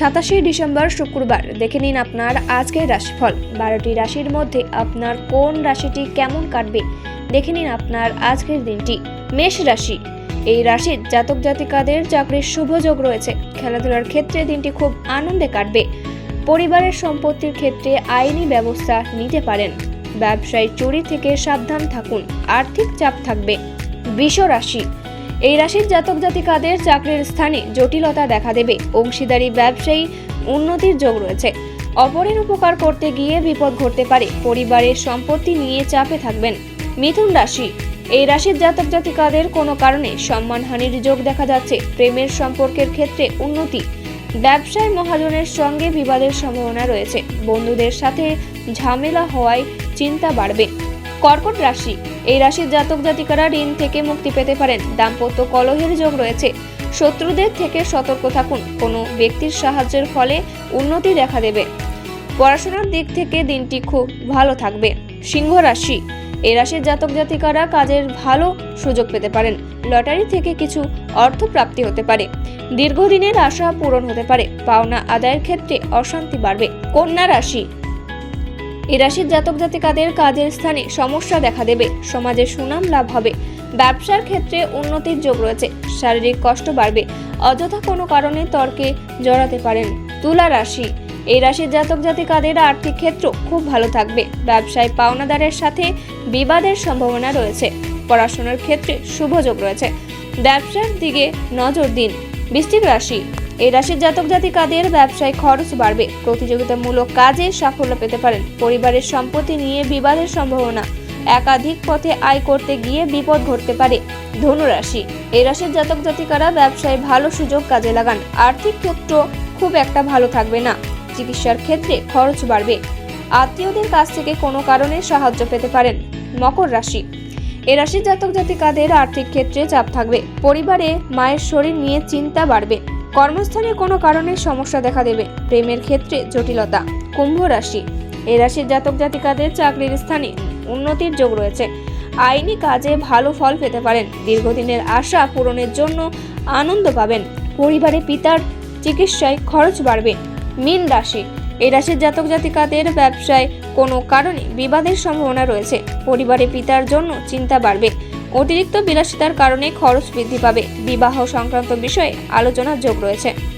সাতাশে ডিসেম্বর শুক্রবার। দেখে নিন আপনার আজকের রাশিফল। বারোটি রাশির মধ্যে আপনার কোন রাশিটি কেমন কাটবে? দেখে নিন আপনার আজকের দিনটি। মেষ রাশি। এই রাশির জাতক জাতিকাদের চাকরির শুভ যোগ রয়েছে। খেলাধুলার ক্ষেত্রে দিনটি খুব আনন্দে কাটবে। পরিবারের সম্পত্তির ক্ষেত্রে আইনি ব্যবস্থা নিতে পারেন। ব্যবসায় চুরি থেকে সাবধান থাকুন। আর্থিক চাপ থাকবে। বৃষ রাশি। এই রাশির জাতক জাতিকাদের চাকরির স্থানে জটিলতা দেখা দেবে। অংশীদারি ব্যবসায়ী উন্নতির যোগ রয়েছে। অপরের উপকার করতে গিয়ে বিপদ ঘটতে পারে। পরিবারের সম্পত্তি নিয়ে চাপে থাকবেন মিথুন রাশি। এই রাশির জাতক জাতিকাদের কোনো কারণে সম্মানহানির যোগ দেখা যাচ্ছে। প্রেমের সম্পর্কের ক্ষেত্রে উন্নতি। ব্যবসায় মহাজনের সঙ্গে বিবাদের সম্ভাবনা রয়েছে। বন্ধুদের সাথে ঝামেলা হওয়ায় চিন্তা বাড়বে। কর্কট রাশি। এই রাশির জাতক জাতিকারা ঋণ থেকে মুক্তি পেতে পারেন। দাম্পত্য কলহের যোগ রয়েছে। শত্রুদের থেকে সতর্ক থাকুন। কোনো ব্যক্তির সাহায্যের ফলে উন্নতি দেখা দেবে। পড়াশোনার দিক থেকে দিনটি খুব ভালো থাকবে। সিংহ রাশি। এই রাশির জাতক জাতিকারা কাজের ভালো সুযোগ পেতে পারেন। লটারি থেকে কিছু অর্থ প্রাপ্তি হতে পারে। দীর্ঘদিনের আশা পূরণ হতে পারে। পাওনা আদায়ের ক্ষেত্রে অশান্তি বাড়বে। কন্যা রাশি। এই রাশির জাতক জাতিকাদের কাজের স্থানে সমস্যা দেখা দেবে। সমাজে সুনাম লাভ হবে। ব্যবসার ক্ষেত্রে উন্নতির যোগ রয়েছে। শারীরিক কষ্ট বাড়বে। অযথা কোনো কারণে তর্কে জড়াতে পারেন তুলা রাশি। এই রাশির জাতক জাতিকাদের আর্থিক ক্ষেত্র খুব ভালো থাকবে। ব্যবসায় পাওনাদারের সাথে বিবাদের সম্ভাবনা রয়েছে। পড়াশোনার ক্ষেত্রে শুভ যোগ রয়েছে। ব্যবসার দিকে নজর দিন। বৃশ্চিক রাশি। এই রাশির জাতক জাতিকাদের ব্যবসায় খরচ বাড়বে। প্রতিযোগিতামূলক কাজে সাফল্য পেতে পারেন। পরিবারের সম্পত্তি নিয়ে বিবাদের সম্ভাবনা। একাধিক পথে আয় করতে গিয়ে বিপদ ঘটতে পারে ধনুরাশি। এই রাশির জাতক জাতিকারা ব্যবসায় ভালো সুযোগ কাজে লাগান। আর্থিক ক্ষেত্র খুব একটা ভালো থাকবে না। চিকিৎসার ক্ষেত্রে খরচ বাড়বে। আত্মীয়দের কাছ থেকে কোনো কারণে সাহায্য পেতে পারেন মকর রাশি। এ রাশির জাতক জাতিকাদের আর্থিক ক্ষেত্রে চাপ থাকবে। পরিবারে মায়ের শরীর নিয়ে চিন্তা বাড়বে। কর্মস্থানে কোনো কারণে সমস্যা দেখা দেবে। প্রেমের ক্ষেত্রে জটিলতা, কুম্ভ রাশি। এই রাশির জাতক জাতিকাদের চাকরির স্থানে উন্নতির যোগ রয়েছে। আইনি কাজে ভালো ফল পেতে পারেন। দীর্ঘদিনের আশা পূরণের জন্য আনন্দ পাবেন। পরিবারে পিতার চিকিৎসায় খরচ বাড়বে। মীন রাশি। এই রাশির জাতক জাতিকাদের ব্যবসায় কোনো কারণে বিবাদের সম্ভাবনা রয়েছে। পরিবারে পিতার জন্য চিন্তা বাড়বে। অতিরিক্ত বিলাসিতার কারণে খরচ বৃদ্ধি পাবে। বিবাহ সংক্রান্ত বিষয়ে আলোচনার যোগ রয়েছে।